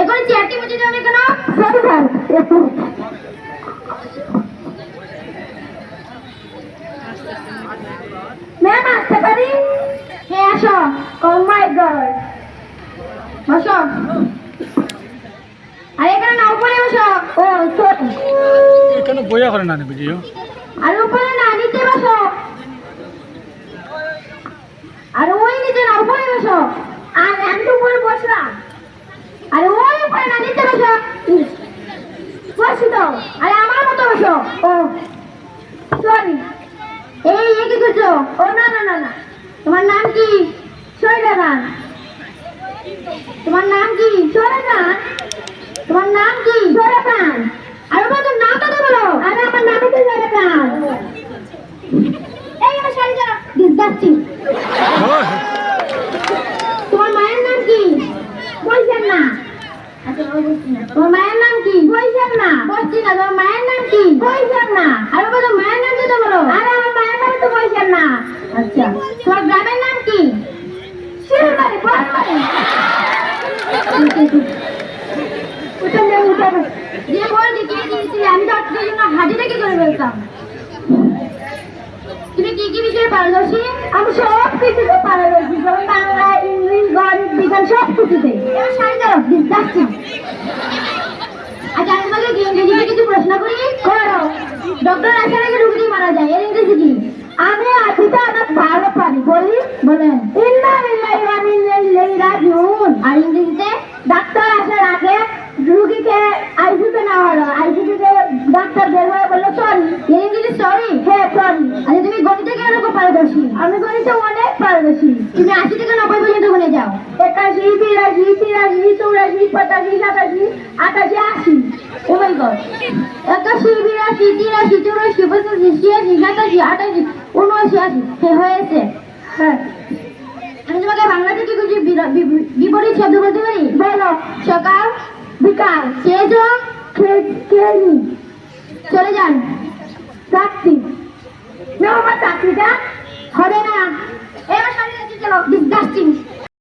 এখানে চেয়ারটি মুছে যাবে কেন? সরি স্যার ম্যাম আসতে পারি? হ্যাঁ আসো। ও মাই গড বসো। আর এখানে না উপরে বসো। ও সরি কেন বইয়া করে না ভিডিও আর উপরে না নিচে বসো আর ওই নিচে না উপরে বসো আর আমি সরি এই কি করছ? ও, না না না তোমার নাম কি? সরি না তোমার নাম কি? সরে না তোমার নাম কি? সরে পান আর ওটা তোর নামটা তো বলো আরে আমার নামই তো সরে পান এই আমার শাড়ি যারা ডিসগাস্টিং তোমার মায়ের নাম কি বলছেন না আচ্ছা তোমার মায়ের নাম কি? বলছেন না। বলছি না তোমার মায়ের নাম কি? বলছেন না। আর তোর মায়ের নাম তো বলো। আরে আমার মায়ের নামে তো বলছেন না। আচ্ছা। তোমার গ্রামের নাম কি? শিলবাড়ি বলবাড়ি উঠে নে উঠে যে বই দেখিয়ে দিয়েছিলে? আমি তো আজকের জন্য হাজিরা কি করে বলতাম তুমি কি কি বিষয়ে পারদর্শী? আমি সব কিছুতে পারদর্শী। বাংলা ইংলিশ গণিত বিজ্ঞান সব কিছুতে এবার ধরো ডিসগাস্টিং আচ্ছা আমি তোমাকে কি ইংরেজিতে কিছু প্রশ্ন করি করো ডক্টর আসার আগে রুগী মারা যায়, এর ইংরেজি কি? আমি আছিটা অনেক ভালো পারি বলি, বলেন। ইন্না লিল্লাহি ওয়া ইন্না আর ইংরেজিতে, ডাক্তার আসার আগে রুগীকে আইসিতে নেওয়া হলো। আইসিতে ডাক্তার বের হয়ে বলল সরি এর ইংরেজি সরি হ্যাঁ সরি আচ্ছা তুমি গণিতে কেন পারদর্শী? আমি গণিতে অনেক পারদর্শী। তুমি আশি থেকে নব্বই পর্যন্ত গুনে যাও। একাশি বিরাশি তিরাশি, চৌরাশি পঁচাশি সাতাশি, আটাশি, আশি। ও মাই গড চৌরাশি পঁচাশি ছিয়াশি সাতাশি আটাশি উনআশি আশি হ্যাঁ হয়েছে হ্যাঁ আমি তোমাকে বাংলা থেকে কিছু বিপরীত শব্দ বলতে পারি বলো সকাল বিকাল হোক, খেয়ে নি চলে যান চাকরি নাও আমার চাকরিটা হবে না এবার সামনে চলো ডিসগাস্টিং